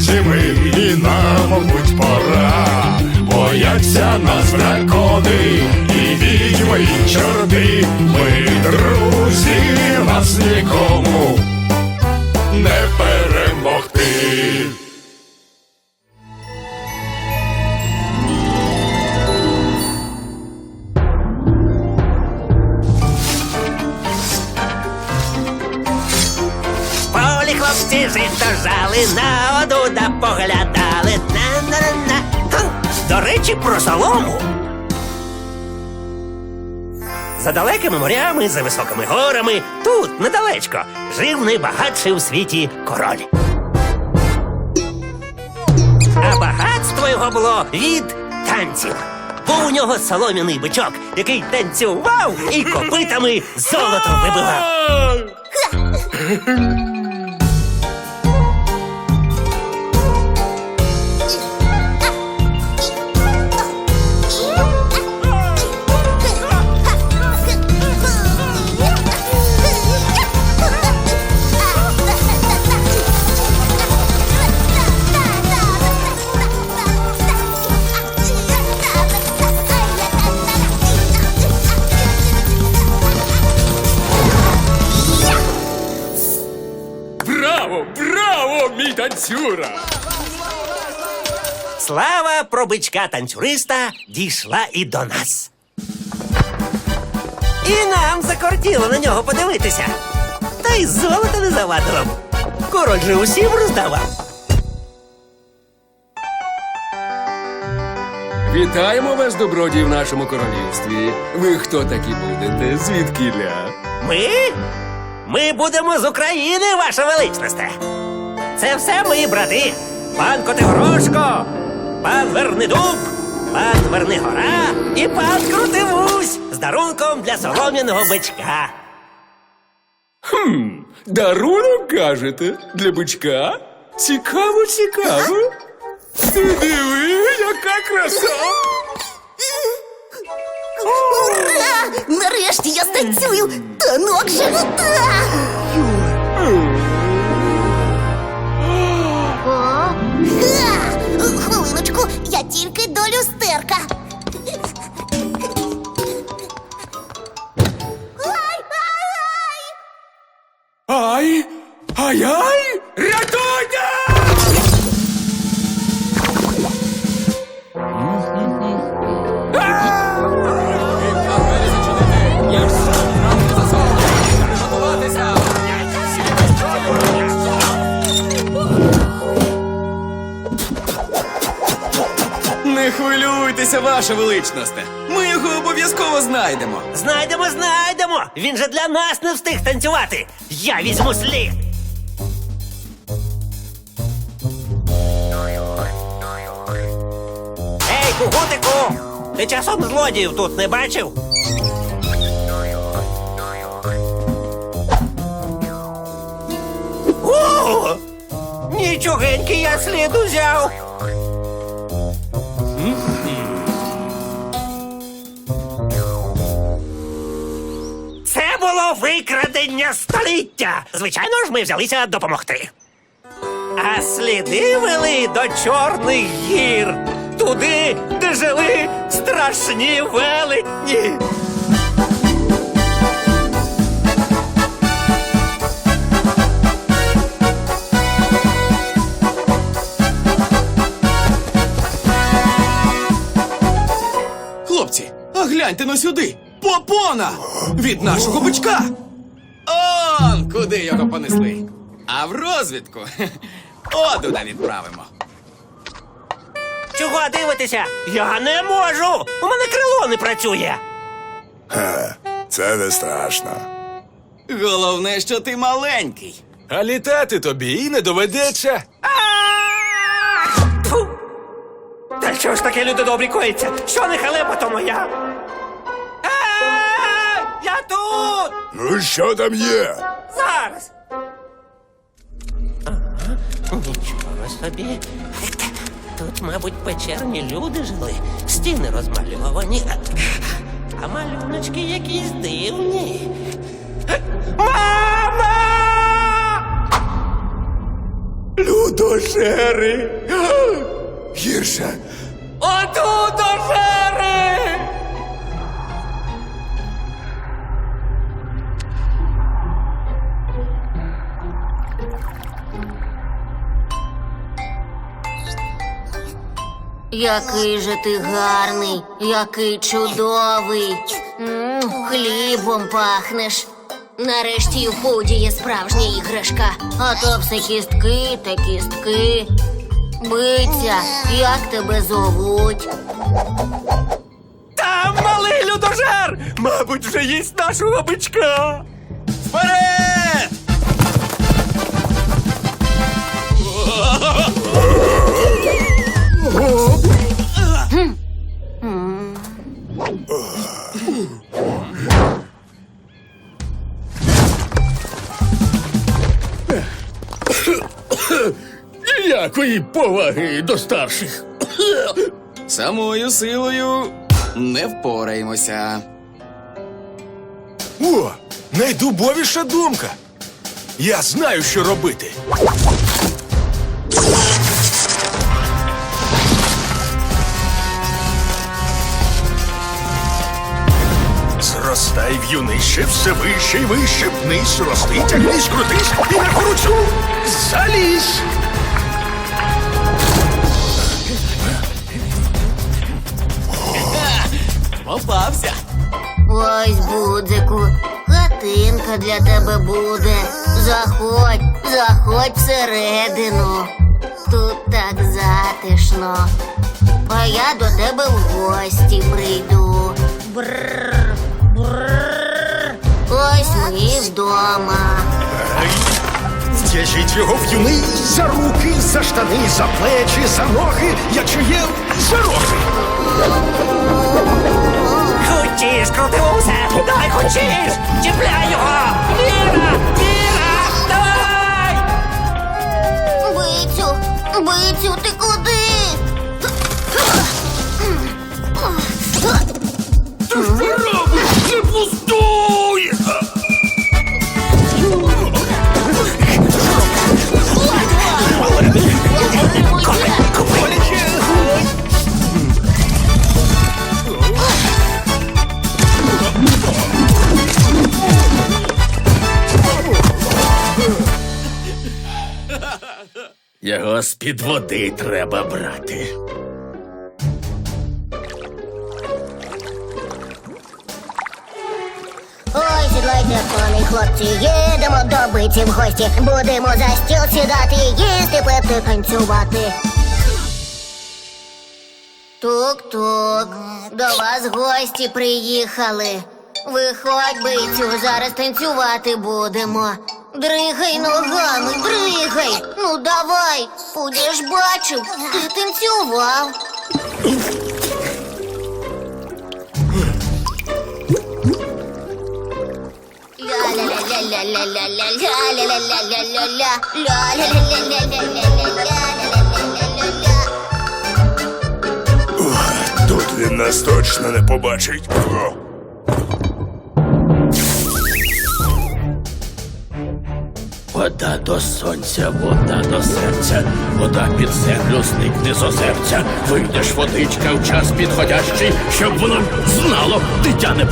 друзі ми, і нам, мабуть, пора. Бояться нас дракони, і відьми, і чорти. Ми друзі, нас нікому не перемогти. Хлопці жали, на воду да поглядали. На-на-на. Ха, До речі, про солому. За далекими морями, за високими горами, тут, недалечко, жив найбагатший у світі король. А багатство його було від танців. Був у нього солом'яний бичок, який танцював і копитами золото вибивав. танцюра! Слава про бичка танцюриста дійшла і до нас. І нам закортіло на нього подивитися. Та й золота не завадило. Король же усім роздавав. Вітаємо вас, добродії, в нашому королівстві. Ви хто такі будете? Звідкіля? Ми? Ми будемо з України, ваша величність. Це все мої брати. Пан Котигорошко, пан Вернидуб, пан Вернигора і пан Крутивусь з дарунком для солом'яного бичка. Хм, Дарунок кажете? Для бичка? Цікаво, цікаво. Ти диви, яка краса! Ура! Нарешті я станцюю танок живота! Хвилюйтеся, ваша величність. Ми його обов'язково знайдемо. Знайдемо, знайдемо! Він же для нас не встиг танцювати. Я візьму слід. Ей, кугутику! Ти часом злодіїв тут не бачив? О! Нічогенький я слід узяв. Викрадення століття. Звичайно ж, ми взялися допомогти. А сліди вели до Чорних гір, туди, де жили страшні велетні. Хлопці, а гляньте но сюди. Попона! Від нашого бичка. Он куди його понесли. А в розвідку одуда відправимо. Чого дивитися? Я не можу. У мене крило не працює. Це не страшно. Головне, що ти маленький. А літати тобі і не доведеться. Тьфу! Та що ж таке люди добрі коїться? Що не халепа, то моя? Тут! Ну що там є? Зараз. Ага, нічого собі. Тут, мабуть, печерні люди жили, стіни розмальовані, а, а малюночки якісь дивні. Мама! Людожери! Гірше. Одудожери! Який же ти гарний, який чудовий. М, хлібом пахнеш. Нарешті в пуді є справжня іграшка. А то все кістки та кістки. Биться, як тебе зовуть? Там малий людожер! Мабуть, вже їсть нашого бичка! Вперед! Ніякої поваги до старших. Самою силою не впораємося. О, найдубовіша думка. Я знаю, що робити. Зростай в юнище, все вище й вище, вниз рости, тягнись, крутись і на кручу залізь. Попався. Ось, Будзику, хатинка для тебе буде. Заходь, заходь всередину. Тут так затишно. А я до тебе в гості прийду. Бррр, бррр. Ось ми вдома. В'яжіть його в юний за руки, за штани, за плечі, за ноги, якщо є за роги. Хочеш, усе, Давай хочеш! Чіпляй його! Віра! Віра! Давай! Бицю, бицю, ти куди? Не пустуй! Його з-під води треба брати. Ой, сідлайте, коні хлопці, їдемо до биці в гості. Будемо за стіл сідати, їсти, пити, танцювати. Тук-тук, до вас гості приїхали. Виходь, бицю, зараз танцювати будемо. Дригай ногами, дригай. Ну давай, будеш бачив, ти танцював. Тут він нас точно не побачить. Вода до сонця, вода до серця, вода під землю зникне з озерця. Вийдеш водичка в час підходящий, щоб воно знало дитя не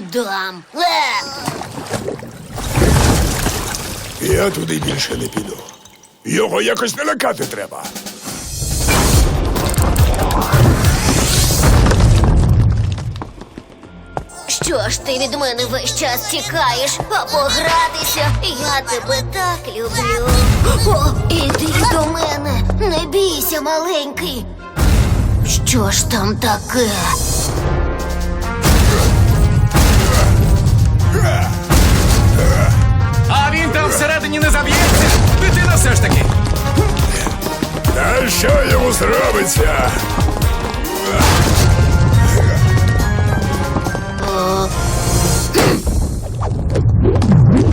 Віддам. Е! Я туди більше не піду. Його якось не лякати треба. Що ж ти від мене весь час тікаєш, а погратися я тебе так люблю. О, іди до мене, не бійся, маленький. Що ж там таке? Всередині не заб'ється. Дитина все ж таки. Та що йому зробиться?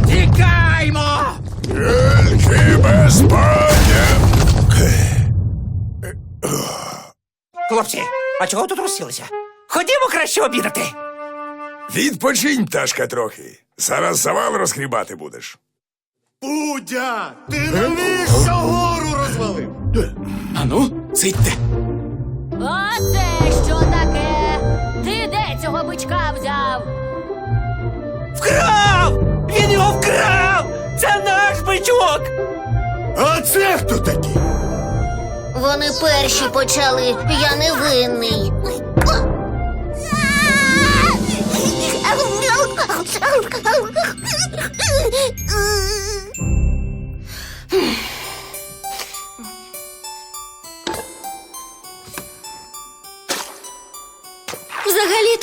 Тікаймо! Тільки без паня. Хлопці, а чого тут розсілися? Ходімо краще обідати. Відпочинь, пташка, трохи. Зараз завал розгрібати будеш. Пудя! Ти навіщо гору розвалив? Ану, сидьте. А це що таке? Ти де цього бичка взяв? Вкрав! Він його вкрав! Це наш бичок! А це хто такі? Вони перші почали, я не винний.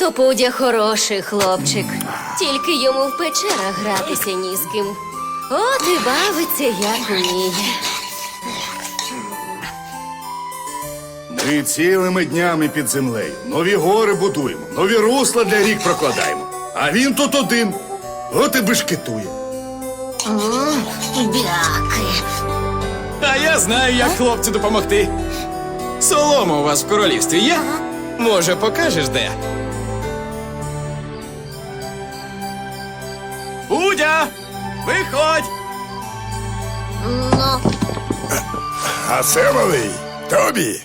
Взагалі-то Пудя хороший хлопчик. Тільки йому в печерах гратися ні з ким. От і бавиться, як уміє. Ми цілими днями під землею. Нові гори будуємо, нові русла для рік прокладаємо. А він тут один. От і бешкетує. Бяки. А я знаю, як хлопцю допомогти. Солома у вас в королівстві є? Може, покажеш де? А це малий тобі.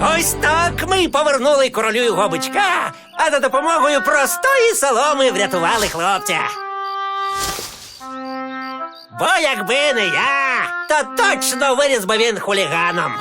Ось так ми повернули королю його бичка, а за допомогою простої соломи врятували хлопця. Бо якби не я, то точно виріс би він хуліганом.